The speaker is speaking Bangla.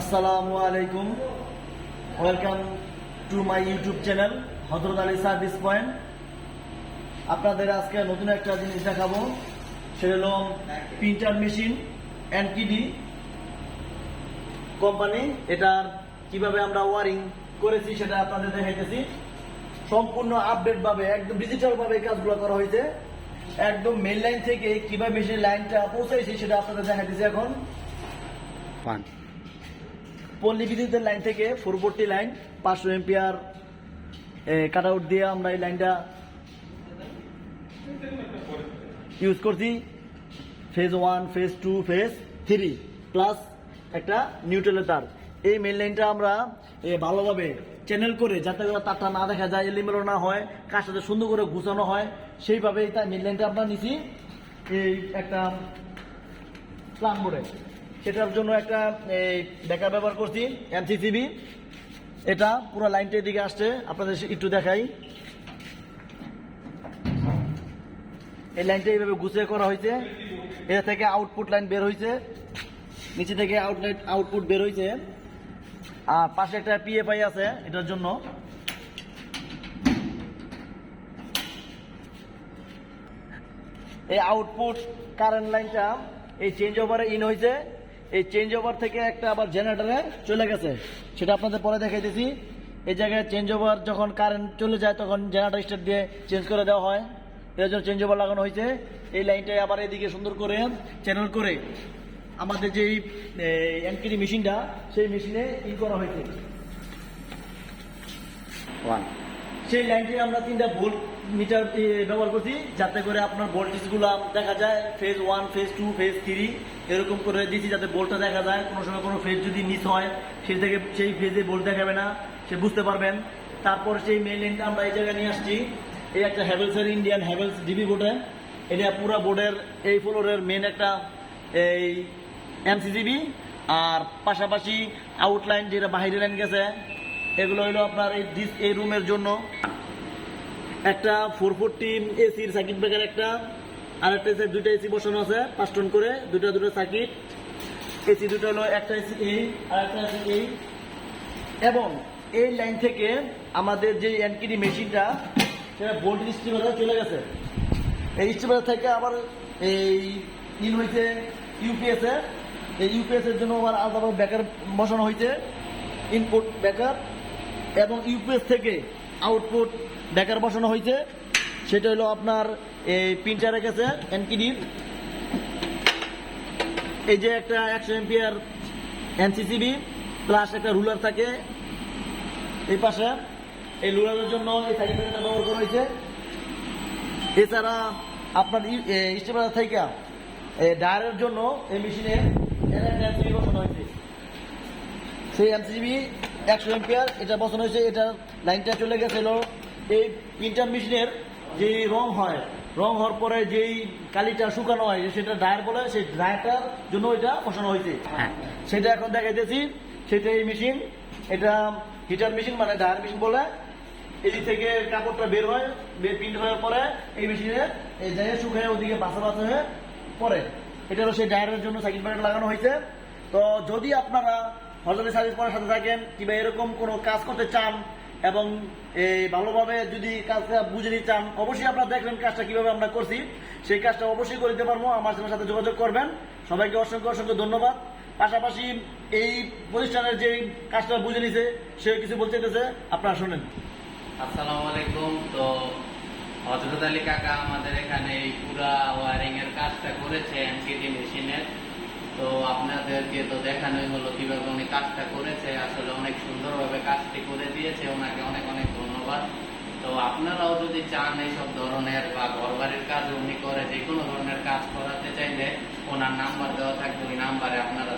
আসসালামু আলাইকুম। Welcome to my YouTube channel Hazrat Ali service point আপনাদের আজকে নতুন একটা জিনিস দেখাবো, সেটা হলো প্রিন্টার মেশিন এনকিডি কোম্পানি এটার কীভাবে আমরা ওয়ারিং করেছি সেটা আপনাদের দেখাইতেছি। সম্পূর্ণ আপডেট ভাবে একদম ডিজিটাল ভাবে এই কাজগুলো করা হয়েছে। একদম মেন লাইন থেকে কীভাবে মেশিন লাইনটা পৌঁছাইছে সেটা আপনাদের দেখাইতেছি এখন। পান পল্লী বিদ্যুতের লাইন থেকে ফোরবোর্ডটি লাইন, পাঁচশো এম্পিয়ার কাট আউট দিয়ে আমরা এই লাইনটা ইউজ করছি। Phase one phase two phase three plus একটা নিউট্রালের তার এই মেন লাইনটা আমরা ভালোভাবে চ্যানেল করে যাতে করে তারটা না দেখা যায়, এলিমেলো না হয় কার সাথে সুন্দর করে গুছানো হয় সেইভাবে তার মেন লাইনটা আমরা নিছি। এই একটা প্লান বোর্ডে সেটার জন্য একটা দেখা ব্যবহার করছি, এমসিসিবি। এটা পুরো লাইনটা এদিকে আসছে, আপনাদের একটু দেখাই। এই লাইনটা এইভাবে গুছিয়ে করা হয়েছে। এটা থেকে আউটপুট লাইন বের হয়েছে। নিচে থেকে আউটলেট আউটপুট বের হয়েছে। আর পাশে একটা পিএফআই আছে, এটার জন্য। এই আউটপুট কারেন্ট লাইনটা এই চেঞ্জ ওভারে ইন হয়েছে। এই চেঞ্জ ওভার থেকে একটা আবার জেনারেটরে চলে গেছে। সেটা আপনাদের পরে দেখাইতেছি। এই জায়গায় চেঞ্জ ওভার যখন কারেন্ট চলে যায়, তখন জেনারেটর স্টার্ট দিয়ে চেঞ্জ করে দেওয়া হয়। এর জন্য চেঞ্জ ওভার লাগানো হয়েছে। এই লাইনটাই আবার এদিকে সুন্দর করে চ্যানেল করে আমাদের যেই এনকিডি মেশিনটা, সেই মেশিনে ই করা হয়েছে। ওয়ান সেই লাইনটি আমরা তিনটা ভোল্ট মিটার ব্যবহার করছি, যাতে করে আপনার ভোল্টেজগুলো দেখা যায় phase one phase two phase three এরকম করে দিচ্ছি যাতে ভোল্টটা দেখা যায়। কোনো সময় কোনো ফেজ যদি মিস হয় সেই থেকে সেই ফেজে ভোল্ট দেখাবে না, সে বুঝতে পারবেন। তারপর সেই মেইন লাইনটা আমরা এই জায়গায় নিয়ে আসছি। এই একটা হ্যাভেলসের ইন্ডিয়ান হ্যাভেলস ডিবি বোর্ডে এটা পুরো বোর্ডের এই ফ্লোরের মেন একটা, এই এমসিজিবি আর পাশাপাশি আউটলাইন যেটা বাহিরে লাইন গেছে এগুলো হলো আপনার এই ডিস- এই রুমের জন্য। একটা ফোর ফোরটি এসির সার্কিট ব্রেকার একটা আর একটা এসি দুইটা এসি বসানো আছে, পাঁচ টন করে দুটো দুটো সার্কিট এসি দুটো হলো একটা এসি এই আর একটা এসি এই এবং এই লাইন থেকে আমাদের যে এনকিডি মেশিনটা সেটা ভোল্ট স্টিমারে চলে গেছে। এই স্টিমার থেকে আবার এই ইন হয়েছে ইউপিএস এই ইউপিএস এর জন্য আবার আলাদা ব্যাকার বসানো হয়েছে ইনপুট ব্যাকআপ এবং ইউপিএস থেকে আউটপুট ব্যাকার বসানো হয়েছে। সেটা হলো আপনার এই প্রিন্টারে গেছে, এনকিডির। এই যে একটা একশো এমপিয়ার এনসিসিবি প্লাস একটা রুলার থাকে এই পাশে। এই রুলারের জন্য এই সাইকেল ব্যবহার করা হয়েছে। এছাড়া আপনার স্টেপলার থেকে ডায়ারের জন্য এই মেশিনে এমসিবি বসানো হয়েছে। সেই এমসিবি একশো এম্পিয়ার এটা বসানো হয়েছে এটা লাইনটা চলে গেছিল। এই প্রিন্টার মেশিনের যে রং হয় রং হওয়ার পরে যেই কালিটা শুকানো হয় সেটা ড্রায়ার বলে সেই ড্রায়ারটার জন্য এটা বসানো হয়েছে। হ্যাঁ। সেটা এখন দেখাইতেছি সেটা এই মেশিন এটা হিটার মেশিন মানে ড্রায়ার মেশিন বলে। এদিক থেকে কাপড়টা বের হয় বের প্রিন্ট হওয়ার পরে এই মেশিনে এই জায়গায় শুকায় ওদিকে বাসা বাসা হয়ে পরে এটা হলো সেই ড্রায়ারের জন্য সাইকেল ব্যাগ লাগানো হয়েছে। তো যদি আপনারা হজরে সার্ভিস করার সাথে থাকেন, কিংবা এরকম কোনো কাজ করতে চান এবং এই ভালোভাবে যদি কাজটা বুঝে নিতে চান, অবশ্যই আপনারা দেখবেন কাজটা কীভাবে আমরা করছি। সেই কাজটা অবশ্যই করে দিতে পারব। আমার সাথে যোগাযোগ করবেন। সবাইকে অসংখ্য অসংখ্য ধন্যবাদ। পাশাপাশি এই প্রতিষ্ঠানের যে কাজটা বুঝে নিছে, সে কিছু বলতে চাইতেছে, আপনারা শোনেন। আসসালামু আলাইকুম। তো হজরত আলী কাকা আমাদের এখানে এই পুরা ওয়ারিং এর কাজটা করেছে এমসিডি মেশিনের তো আপনাদেরকে তো দেখানোই হলো কীভাবে উনি কাজটা করেছে। আসলে অনেক সুন্দরভাবে কাজটি করে দিয়েছে। ওনাকে অনেক অনেক ধন্যবাদ। তো আপনারাও যদি চান এইসব ধরনের বা ঘর বাড়ির কাজ উনি করে যে কোনো ধরনের কাজ করাতে চাইলে ওনার নাম্বার দেওয়া থাকবে। ওই নাম্বারে আপনারা